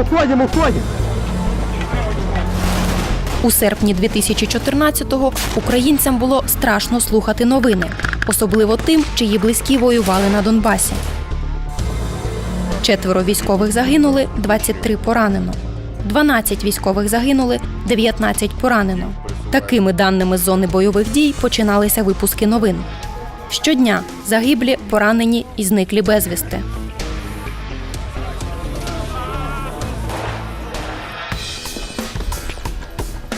уходим, уходим. У серпні 2014-го українцям було страшно слухати новини, особливо тим, чиї близькі воювали на Донбасі. Четверо військових загинули, 23 поранено. 12 військових загинули, 19 поранено. Такими даними з зони бойових дій починалися випуски новин. Щодня загиблі, поранені і зниклі безвісти.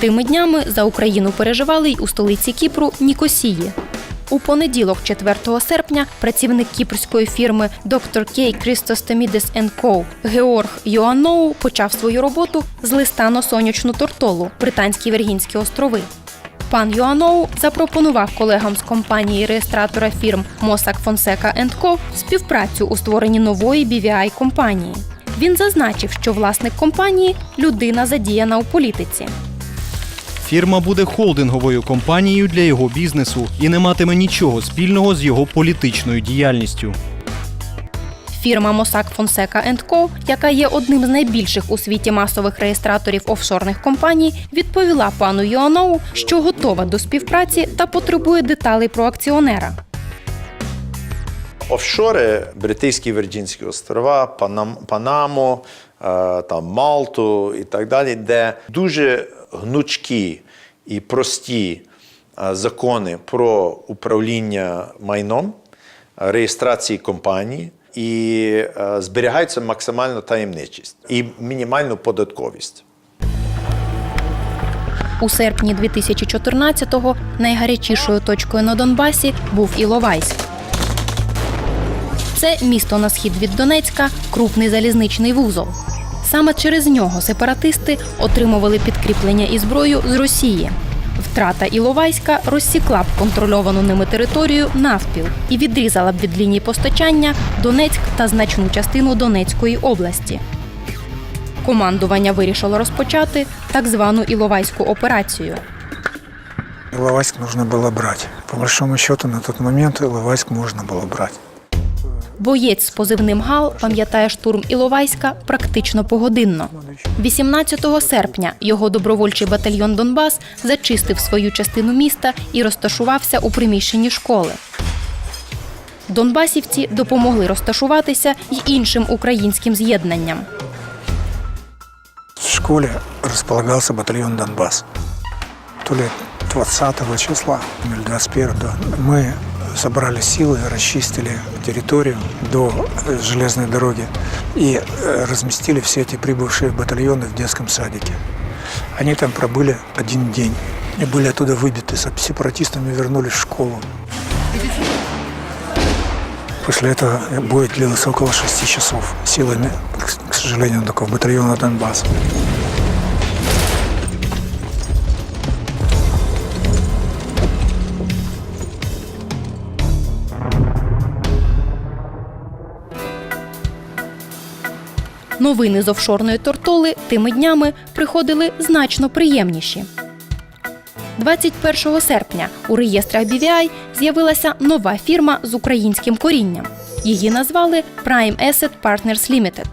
Тими днями за Україну переживали й у столиці Кіпру Нікосії. У понеділок, 4 серпня, працівник кіпрської фірми Dr. K. Christostamides Co. Георг Йоанноу почав свою роботу з листа на сонячну тортолу Британські Вергінські острови. Пан Йоанноу запропонував колегам з компанії реєстратора фірм Mossack Fonseca Co. співпрацю у створенні нової BVI компанії. Він зазначив, що власник компанії людина задіяна у політиці. Фірма буде холдинговою компанією для його бізнесу і не матиме нічого спільного з його політичною діяльністю. Фірма Mossack Fonseca Co., яка є одним з найбільших у світі масових реєстраторів офшорних компаній, відповіла пану Йоанову, що готова до співпраці та потребує деталей про акціонера. Офшори, Британські Вірджинські острова, Панам, Панаму, е, там, Малту і так далі, де дуже гнучкі і прості закони про управління майном, реєстрації компанії. І зберігається максимальна таємничість і мінімальну податковість. У серпні 2014-го найгарячішою точкою на Донбасі був Іловайськ. Це місто на схід від Донецька, крупний залізничний вузол. Саме через нього сепаратисти отримували підкріплення і зброю з Росії. Втрата Іловайська розсікла б контрольовану ними територію навпіл і відрізала б від лінії постачання Донецьк та значну частину Донецької області. Командування вирішило розпочати так звану Іловайську операцію. Иловайск нужно было брать. По большому счету, на тот момент Иловайск можно было брать. Боєць з позивним Гал пам'ятає штурм Іловайська практично погодинно. 18 серпня його добровольчий батальйон Донбас зачистив свою частину міста і розташувався у приміщенні школи. Донбасівці допомогли розташуватися й іншим українським з'єднанням. В школе располагался батальон «Донбасс». То ли 20 числа или 21 да. Мы собрали силы, расчистили территорию до э, железной дороги и э, разместили все эти прибывшие батальоны в детском садике. Они там пробыли один день и были оттуда выбиты. С сепаратистами вернулись в школу. После этого бой длился около шести часов силами, к сожалению, только батальона Донбасс. Новини з офшорної тортоли тими днями приходили значно приємніші. 21 серпня у реєстрах BVI з'явилася нова фірма з українським корінням. Її назвали Prime Asset Partners Limited.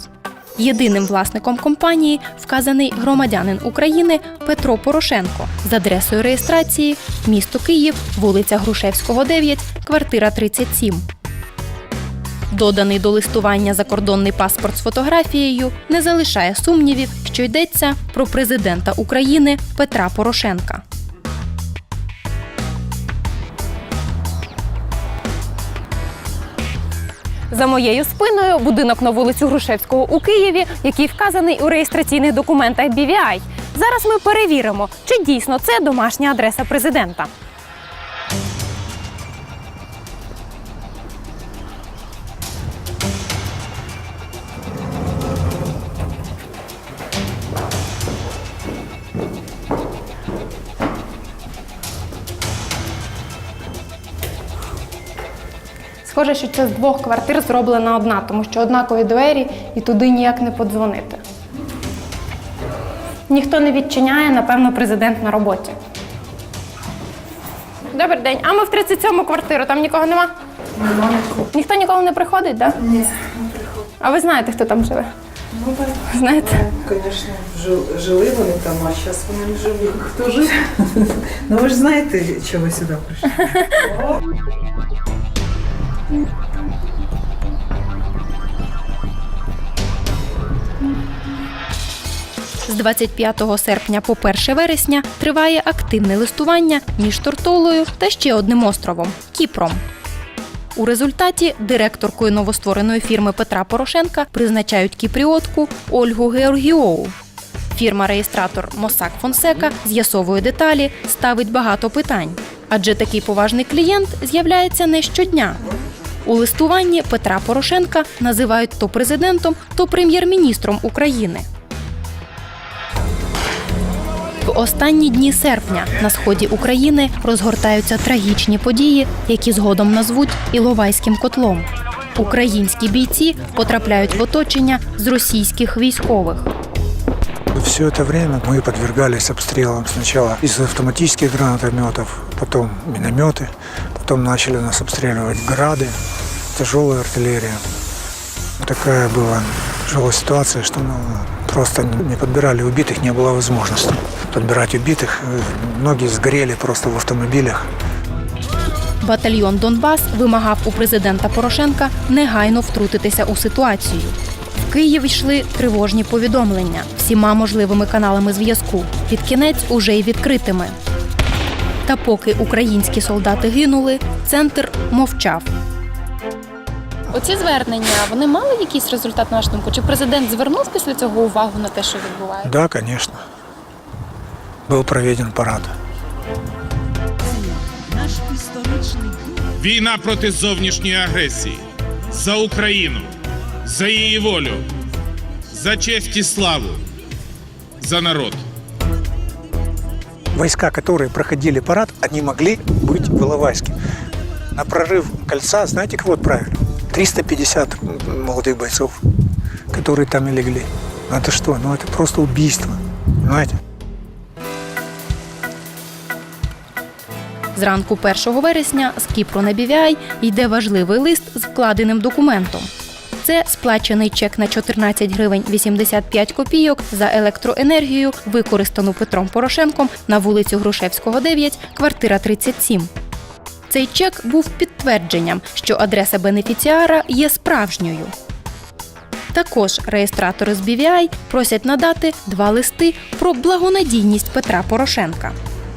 Єдиним власником компанії вказаний громадянин України Петро Порошенко з адресою реєстрації місто Київ, вулиця Грушевського, 9, квартира 37. Доданий до листування закордонний паспорт з фотографією не залишає сумнівів, що йдеться про президента України Петра Порошенка. За моєю спиною будинок на вулицю Грушевського у Києві, який вказаний у реєстраційних документах BVI. Зараз ми перевіримо, чи дійсно це домашня адреса президента. Схоже, що це з двох квартир зроблена одна, тому що однакові двері і туди ніяк не подзвонити. Ніхто не відчиняє, напевно, президент на роботі. Добрий день. А ми в 37-му квартиру, там нікого нема? Нема. Ніхто ніколи не приходить, так? Да? Ні, не приходить. А ви знаєте, хто там живе? Ну так, Знаєте? звісно, жили вони там, а зараз вони не живуть. Хто жив? Ну ви ж знаєте, чого сюди прийшли. З 25 серпня по 1 вересня триває активне листування між Тортолою та ще одним островом Кіпром. У результаті директоркою новоствореної фірми Петра Порошенка призначають кіпріотку Ольгу Георгіоу. Фірма-реєстратор Мосак Фонсека з'ясовує деталі, ставить багато питань. Адже такий поважний клієнт з'являється не щодня. У листуванні Петра Порошенка називають то президентом, то прем'єр-міністром України. В останні дні серпня на сході України розгортаються трагічні події, які згодом назвуть Іловайським котлом. Українські бійці потрапляють в оточення з російських військових. Все это время мы подвергались обстрелам сначала из автоматических гранатометов, потом минометы, потом начали нас обстреливать грады, тяжелая артиллерия. Такая была тяжелая ситуация, что ну, просто не подбирали убитых, не было возможности подбирать убитых. Э, Многие сгорели просто в автомобилях. Батальйон Донбас вимагав у президента Порошенка негайно втрутитися у ситуацію. В Київ йшли тривожні повідомлення всіма можливими каналами зв'язку. Під кінець уже й відкритими. Та поки українські солдати гинули, центр мовчав. Оці звернення вони мали якийсь результат на вашу думку? Чи президент звернув після цього увагу на те, що відбувається? Да, конечно. Был проведен парад. Війна проти зовнішньої агресії. За Україну, за її волю, за честь і славу, за народ. Войска, которые проходили парад, они могли быть в Иловайске. На прорыв кольца, знаете, кого отправили? 350 молодых бойцов, которые там и легли. Ну это что? Ну это просто убийство. Понимаете? Зранку 1 вересня з Кіпру на BVI йде важливий лист з вкладеним документом. Це сплачений чек на 14 гривень 85 копійок за електроенергію, використану Петром Порошенком на вулицю Грушевського, 9, квартира 37. Цей чек був підтвердженням, що адреса бенефіціара є справжньою. Також реєстратори з BVI просять надати два листи про благонадійність Петра Порошенка.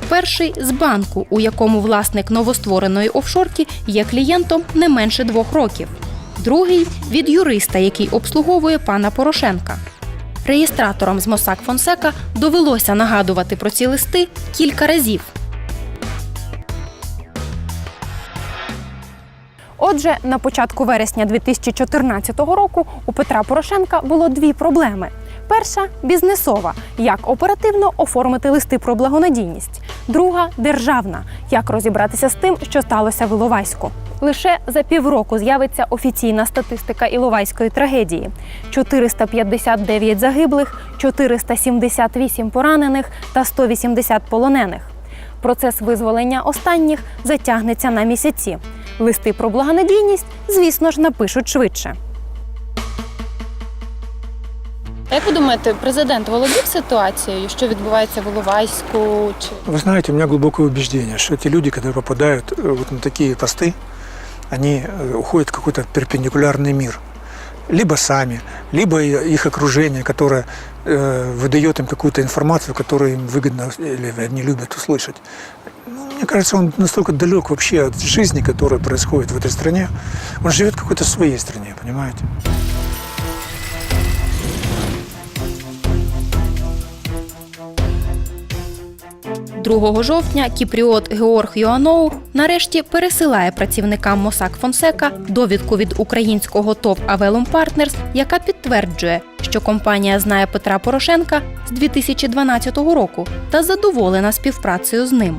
Перший з банку, у якому власник новоствореної офшорки є клієнтом не менше двох років. Другий від юриста, який обслуговує пана Порошенка. Реєстраторам з Мосак Фонсека довелося нагадувати про ці листи кілька разів. Отже, на початку вересня 2014 року у Петра Порошенка було дві проблеми. Перша бізнесова як оперативно оформити листи про благонадійність. Друга державна як розібратися з тим, що сталося в Іловайську. Лише за півроку з'явиться офіційна статистика Іловайської трагедії: 459 загиблих, 478 поранених та 180 полонених. Процес визволення останніх затягнеться на місяці. Листи про благонадійність, звісно ж, напишуть швидше. Як ви думаєте, президент володів ситуацією, що відбувається в Іловайську? Чи Вы знаете, у меня глубокое убеждение, что эти люди, которые попадают э, вот на такие посты, они э, уходят в какой-то перпендикулярный мир. Либо сами, либо и- их окружение, которое э, выдает им какую-то информацию, которую им выгодно или они любят услышать. Ну, мне кажется, он настолько далек вообще от жизни, которая происходит в этой стране. Он живет в какой-то своей стране, понимаете? 2 жовтня кіпріот Георг Йоаноу нарешті пересилає працівникам Мосак Фонсека довідку від українського ТОВ Авелум Партнерс, яка підтверджує, що компанія знає Петра Порошенка з 2012 року та задоволена співпрацею з ним.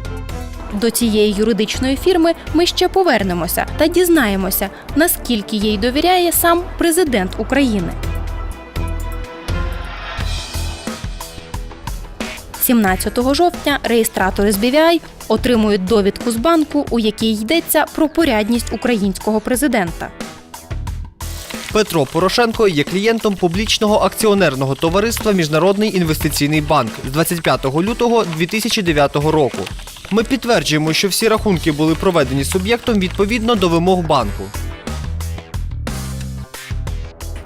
До цієї юридичної фірми ми ще повернемося та дізнаємося, наскільки їй довіряє сам президент України. 17 жовтня реєстратори з BVI отримують довідку з банку, у якій йдеться про порядність українського президента. Петро Порошенко є клієнтом публічного акціонерного товариства Міжнародний інвестиційний банк з 25 лютого 2009 року. Ми підтверджуємо, що всі рахунки були проведені суб'єктом відповідно до вимог банку.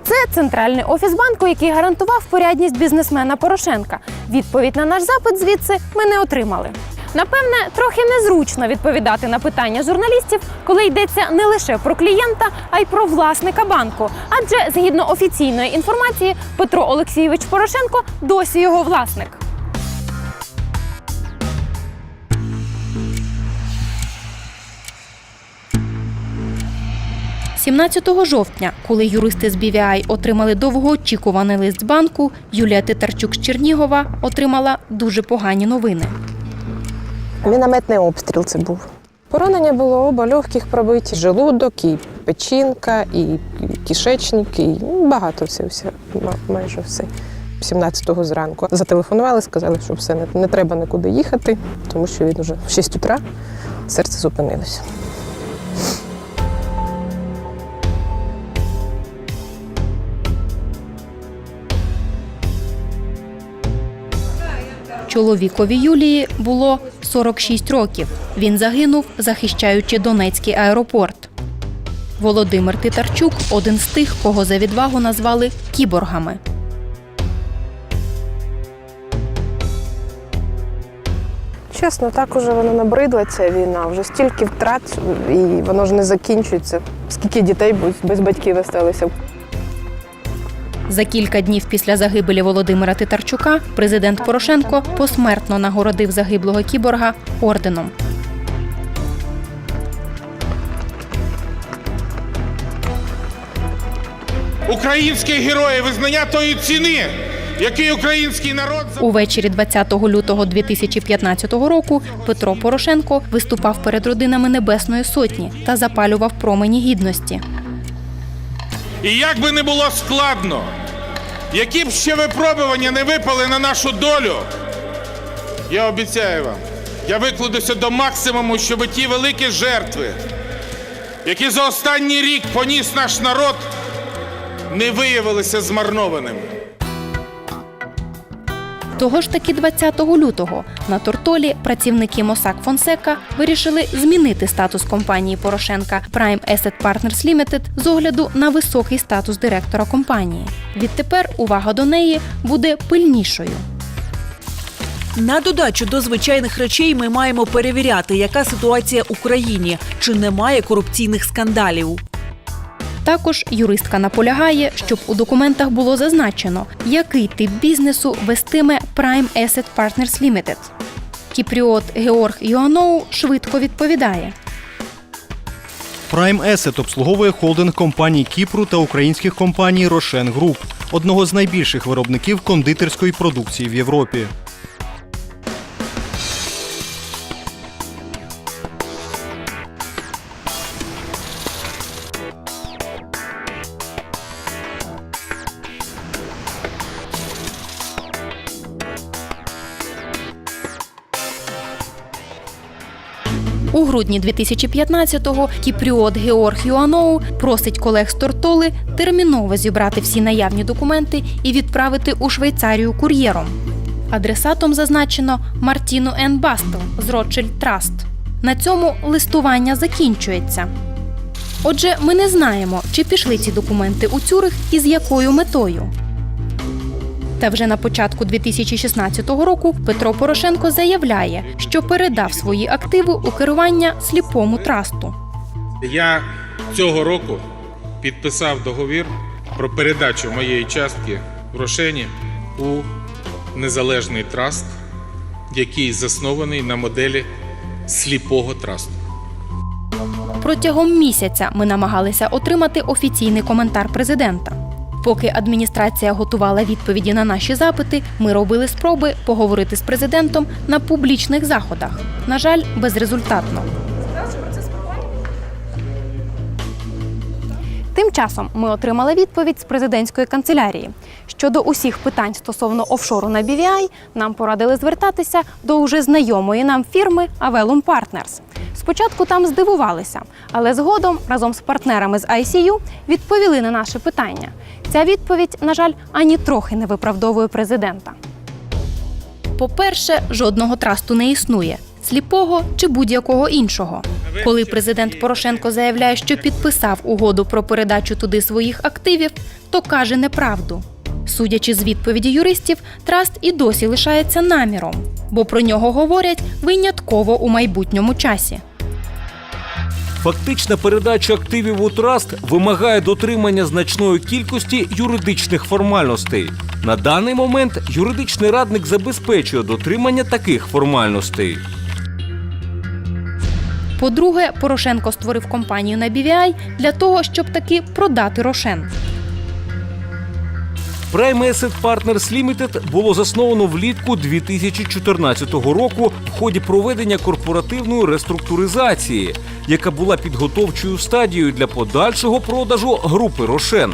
Це центральний офіс банку, який гарантував порядність бізнесмена Порошенка. Відповідь на наш запит звідси ми не отримали. Напевне, трохи незручно відповідати на питання журналістів, коли йдеться не лише про клієнта, а й про власника банку. Адже згідно офіційної інформації, Петро Олексійович Порошенко досі його власник. 17 жовтня, коли юристи з BVI отримали довгоочікуваний лист банку, Юлія Титарчук з Чернігова отримала дуже погані новини. Мінометний обстріл це був. Поранення було оба легких пробиті, желудок, і печінка, і кишечник, і багато все майже все. 17-го зранку зателефонували, сказали, що все не, не треба нікуди їхати, тому що він вже в 6 утра серце зупинилося. Чоловікові Юлії було 46 років. Він загинув, захищаючи Донецький аеропорт. Володимир Титарчук один з тих, кого за відвагу назвали кіборгами. Чесно, так уже воно набридла ця війна. Вже стільки втрат, і воно ж не закінчується. Скільки дітей без- батьків залишилося. За кілька днів після загибелі Володимира Титарчука президент Порошенко посмертно нагородив загиблого кіборга орденом. Українські герої визнання тої ціни, який український народ Увечері 20 лютого 2015 року Петро Порошенко виступав перед родинами Небесної Сотні та запалював промені гідності. І як би не було складно, які б ще випробування не випали на нашу долю, я обіцяю вам, я викладуся до максимуму, щоб ті великі жертви, які за останній рік поніс наш народ, не виявилися змарнованими. Того ж таки 20 лютого на Тортолі працівники Мосак Фонсека вирішили змінити статус компанії Порошенка Prime Asset Partners Limited з огляду на високий статус директора компанії. Відтепер увага до неї буде пильнішою. На додачу до звичайних речей ми маємо перевіряти, яка ситуація в Україні, чи немає корупційних скандалів. Також юристка наполягає, щоб у документах було зазначено, який тип бізнесу вестиме Prime Asset Partners Limited. Кіпріот Георг Йоаноу швидко відповідає. Prime Asset обслуговує холдинг компаній Кіпру та українських компаній Рошен Груп, одного з найбільших виробників кондитерської продукції в Європі. У грудні 2015-го кіпріот Георг Юаноу просить колег з Тортоли терміново зібрати всі наявні документи і відправити у Швейцарію кур'єром. Адресатом зазначено Мартіну Ен Бастел з Ротшильд Траст. На цьому листування закінчується. Отже, ми не знаємо, чи пішли ці документи у Цюрих і з якою метою. Та вже на початку 2016 року Петро Порошенко заявляє, що передав свої активи у керування сліпому трасту. Я цього року підписав договір про передачу моєї частки в Рошені у незалежний траст, який заснований на моделі сліпого трасту. Протягом місяця ми намагалися отримати офіційний коментар президента. Поки адміністрація готувала відповіді на наші запити, ми робили спроби поговорити з президентом на публічних заходах. На жаль, безрезультатно. Тим часом ми отримали відповідь з президентської канцелярії. Щодо усіх питань стосовно офшору на BVI, нам порадили звертатися до уже знайомої нам фірми Avelum Partners. Спочатку там здивувалися, але згодом разом з партнерами з ICU відповіли на наше питання. Ця відповідь, на жаль, ані трохи не виправдовує президента. По-перше, жодного трасту не існує сліпого чи будь-якого іншого. Коли президент Порошенко заявляє, що підписав угоду про передачу туди своїх активів, то каже неправду. Судячи з відповіді юристів, траст і досі лишається наміром, бо про нього говорять винятково у майбутньому часі. Фактична передача активів у траст вимагає дотримання значної кількості юридичних формальностей. На даний момент юридичний радник забезпечує дотримання таких формальностей. По-друге, Порошенко створив компанію на BVI для того, щоб таки продати Рошен. Prime Asset Partners Limited було засновано влітку 2014 року в ході проведення корпоративної реструктуризації, яка була підготовчою стадією для подальшого продажу групи Рошен.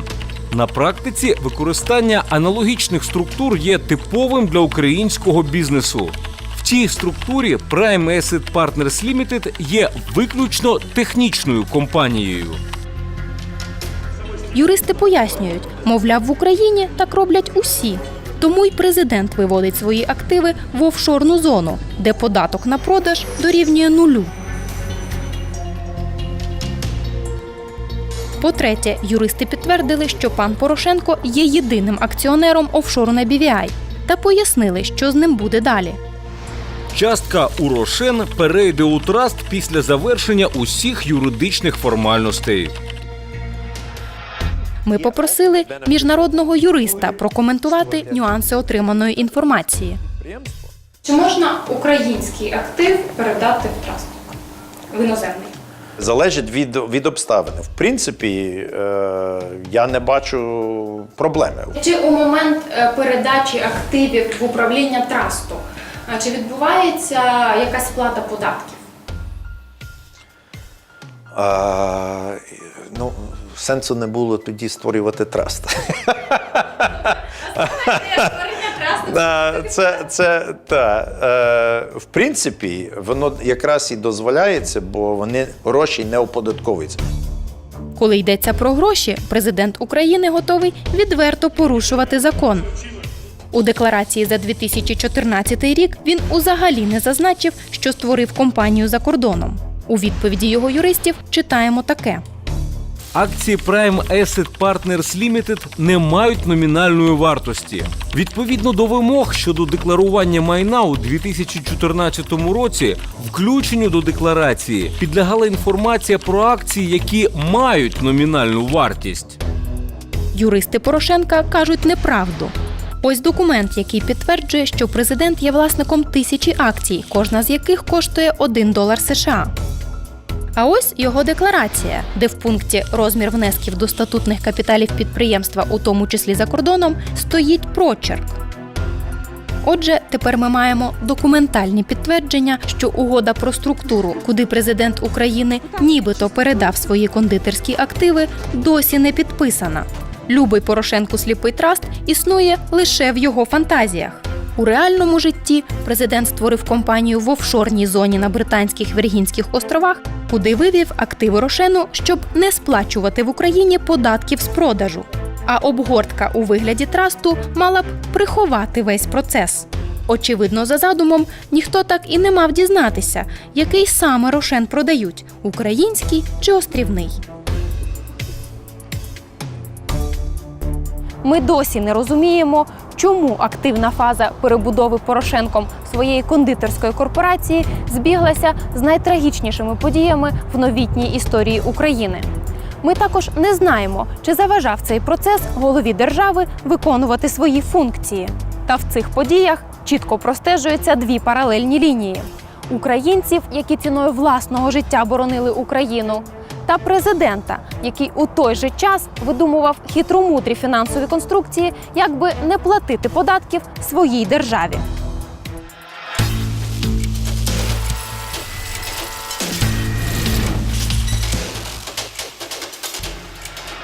На практиці використання аналогічних структур є типовим для українського бізнесу. В цій структурі Prime Asset Partners Limited є виключно технічною компанією. Юристи пояснюють, мовляв, в Україні так роблять усі. Тому й президент виводить свої активи в офшорну зону, де податок на продаж дорівнює нулю. По-третє, юристи підтвердили, що пан Порошенко є єдиним акціонером офшору на BVI та пояснили, що з ним буде далі. Частка у Рошен перейде у траст після завершення усіх юридичних формальностей. Ми попросили міжнародного юриста прокоментувати нюанси отриманої інформації. Чи можна український актив передати в траст в іноземний? Залежить від, від обставин. В принципі, е, я не бачу проблеми. Чи у момент е, передачі активів в управління трасту е, чи відбувається якась сплата податків? А, ну, сенсу не було тоді створювати траст. Це, це та, е, в принципі, воно якраз і дозволяється, бо вони гроші не оподатковуються. Коли йдеться про гроші, президент України готовий відверто порушувати закон. У декларації за 2014 рік він узагалі не зазначив, що створив компанію за кордоном. У відповіді його юристів читаємо таке. Акції Prime Asset Partners Limited не мають номінальної вартості. Відповідно до вимог щодо декларування майна у 2014 році, включенню до декларації підлягала інформація про акції, які мають номінальну вартість. Юристи Порошенка кажуть неправду. Ось документ, який підтверджує, що президент є власником тисячі акцій, кожна з яких коштує 1 долар США. А ось його декларація, де в пункті розмір внесків до статутних капіталів підприємства, у тому числі за кордоном, стоїть прочерк. Отже, тепер ми маємо документальні підтвердження, що угода про структуру, куди президент України нібито передав свої кондитерські активи, досі не підписана. Любий Порошенку сліпий траст існує лише в його фантазіях. У реальному житті президент створив компанію в офшорній зоні на Британських Віргінських островах, куди вивів активи Рошену, щоб не сплачувати в Україні податків з продажу. А обгортка у вигляді трасту мала б приховати весь процес. Очевидно, за задумом ніхто так і не мав дізнатися, який саме Рошен продають український чи острівний. Ми досі не розуміємо, чому активна фаза перебудови Порошенком своєї кондитерської корпорації збіглася з найтрагічнішими подіями в новітній історії України. Ми також не знаємо, чи заважав цей процес голові держави виконувати свої функції. Та в цих подіях чітко простежуються дві паралельні лінії: українців, які ціною власного життя боронили Україну, та президента, який у той же час видумував хитромудрі фінансові конструкції, як би не платити податків своїй державі.